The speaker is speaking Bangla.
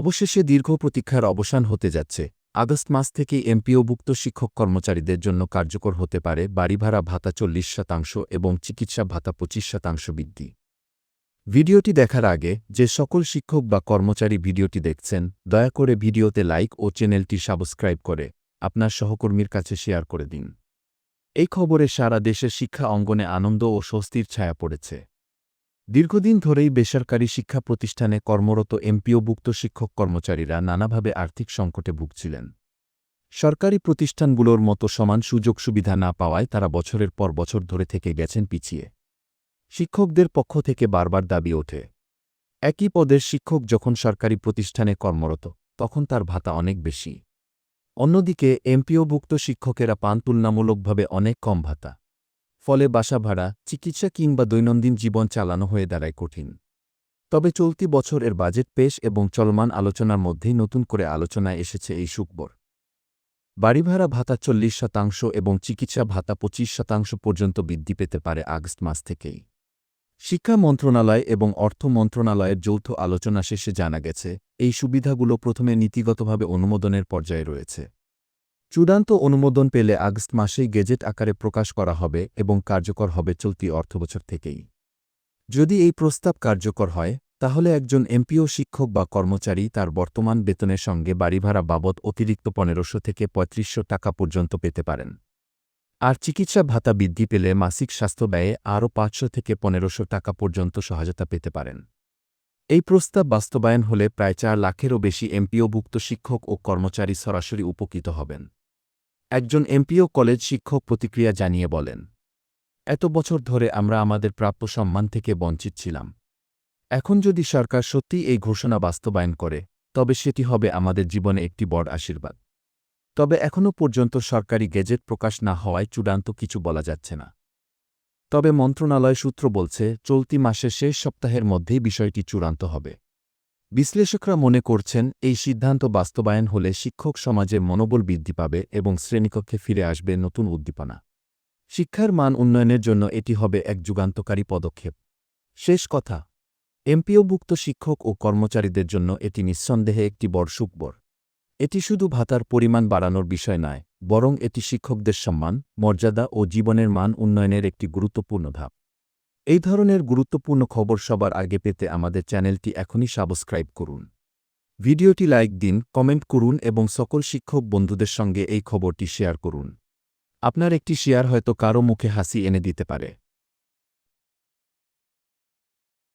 অবশেষে দীর্ঘ প্রতীক্ষার অবসান হতে যাচ্ছে। আগস্ট মাস থেকে এমপিওভুক্ত শিক্ষক কর্মচারীদের জন্য কার্যকর হতে পারে বাড়ি ভাড়া ভাতা চল্লিশ শতাংশ এবং চিকিৎসা ভাতা পঁচিশ শতাংশ বৃদ্ধি। ভিডিওটি দেখার আগে, যে সকল শিক্ষক বা কর্মচারী ভিডিওটি দেখছেন, দয়া করে ভিডিওতে লাইক ও চ্যানেলটি সাবস্ক্রাইব করে আপনার সহকর্মীর কাছে শেয়ার করে দিন। এই খবরে সারা দেশের শিক্ষা অঙ্গনে আনন্দ ও স্বস্তির ছায়া পড়েছে। দীর্ঘদিন ধরেই বেসরকারি শিক্ষা প্রতিষ্ঠানে কর্মরত এমপিওভুক্ত শিক্ষক কর্মচারীরা নানাভাবে আর্থিক সংকটে ভুগছিলেন। সরকারি প্রতিষ্ঠানগুলোর মতো সমান সুযোগ সুবিধা না পাওয়ায় তারা বছরের পর বছর ধরে থেকে গেছেন পিছিয়ে। শিক্ষকদের পক্ষ থেকে বারবার দাবি ওঠে। একই পদের শিক্ষক যখন সরকারি প্রতিষ্ঠানে কর্মরত, তখন তার ভাতা অনেক বেশি। অন্যদিকে, এমপিওভুক্ত শিক্ষকেরা পান তুলনামূলকভাবে অনেক কম ভাতা। ফলে বাসা ভাড়া, চিকিৎসা কিংবা দৈনন্দিন জীবন চালানো হয়ে দাঁড়ায় কঠিন। তবে চলতি বছর এর বাজেট পেশ এবং চলমান আলোচনার মধ্যেই নতুন করে আলোচনায় এসেছে এই সুকবর বাড়িভাড়া ভাতা চল্লিশ শতাংশ এবং চিকিৎসা ভাতা পঁচিশ শতাংশ পর্যন্ত বৃদ্ধি পেতে পারে আগস্ট মাস থেকেই। শিক্ষা মন্ত্রণালয় এবং অর্থ মন্ত্রণালয়ের যৌথ আলোচনা শেষে জানা গেছে, এই সুবিধাগুলো প্রথমে নীতিগতভাবে অনুমোদনের পর্যায়ে রয়েছে। চূড়ান্ত অনুমোদন পেলে আগস্ট মাসেই গেজেট আকারে প্রকাশ করা হবে এবং কার্যকর হবে চলতি অর্থবছর থেকেই। যদি এই প্রস্তাব কার্যকর হয়, তাহলে একজন এমপিও, শিক্ষক বা কর্মচারী তার বর্তমান বেতনের সঙ্গে বাড়িভাড়া বাবদ অতিরিক্ত পনেরোশো থেকে পঁয়ত্রিশশো টাকা পর্যন্ত পেতে পারেন। আর চিকিৎসা ভাতা বৃদ্ধি পেলে মাসিক স্বাস্থ্য ব্যয়ে আরও পাঁচশো থেকে পনেরোশো টাকা পর্যন্ত সহায়তা পেতে পারেন। এই প্রস্তাব বাস্তবায়ন হলে প্রায় চার লাখেরও বেশি এমপিওভুক্ত শিক্ষক ও কর্মচারী সরাসরি উপকৃত হবেন। একজন এমপিও কলেজ শিক্ষক প্রতিক্রিয়া জানিয়ে বলেন, এত বছর ধরে আমরা আমাদের প্রাপ্য সম্মান থেকে বঞ্চিত ছিলাম। এখন যদি সরকার সত্যি এই ঘোষণা বাস্তবায়ন করে, তবে সেটি হবে আমাদের জীবনে একটি বড় আশীর্বাদ। তবে এখনও পর্যন্ত সরকারি গেজেট প্রকাশ না হওয়ায় চূড়ান্ত কিছু বলা যাচ্ছে না। তবে মন্ত্রণালয় সূত্র বলছে, চলতি মাসের শেষ সপ্তাহের মধ্যেই বিষয়টি চূড়ান্ত হবে। বিশ্লেষকরা মনে করছেন, এই সিদ্ধান্ত বাস্তবায়ন হলে শিক্ষক সমাজে মনোবল বৃদ্ধি পাবে এবং শ্রেণীকক্ষে ফিরে আসবে নতুন উদ্দীপনা। শিক্ষার মান উন্নয়নের জন্য এটি হবে এক যুগান্তকারী পদক্ষেপ। শেষ কথা, এমপিওভুক্ত শিক্ষক ও কর্মচারীদের জন্য এটি নিঃসন্দেহে একটি বড় সুখবর। এটি শুধু ভাতার পরিমাণ বাড়ানোর বিষয় নয়, বরং এটি শিক্ষকদের সম্মান, মর্যাদা ও জীবনের মান উন্নয়নের একটি গুরুত্বপূর্ণ ধাপ। এই ধরনের গুরুত্বপূর্ণ খবর সবার আগে পেতে আমাদের চ্যানেলটি এখনই সাবস্ক্রাইব করুন। ভিডিওটি লাইক দিন, কমেন্ট করুন এবং সকল শিক্ষক বন্ধুদের সঙ্গে এই খবরটি শেয়ার করুন। আপনার একটি শেয়ার হয়তো কারও মুখে হাসি এনে দিতে পারে।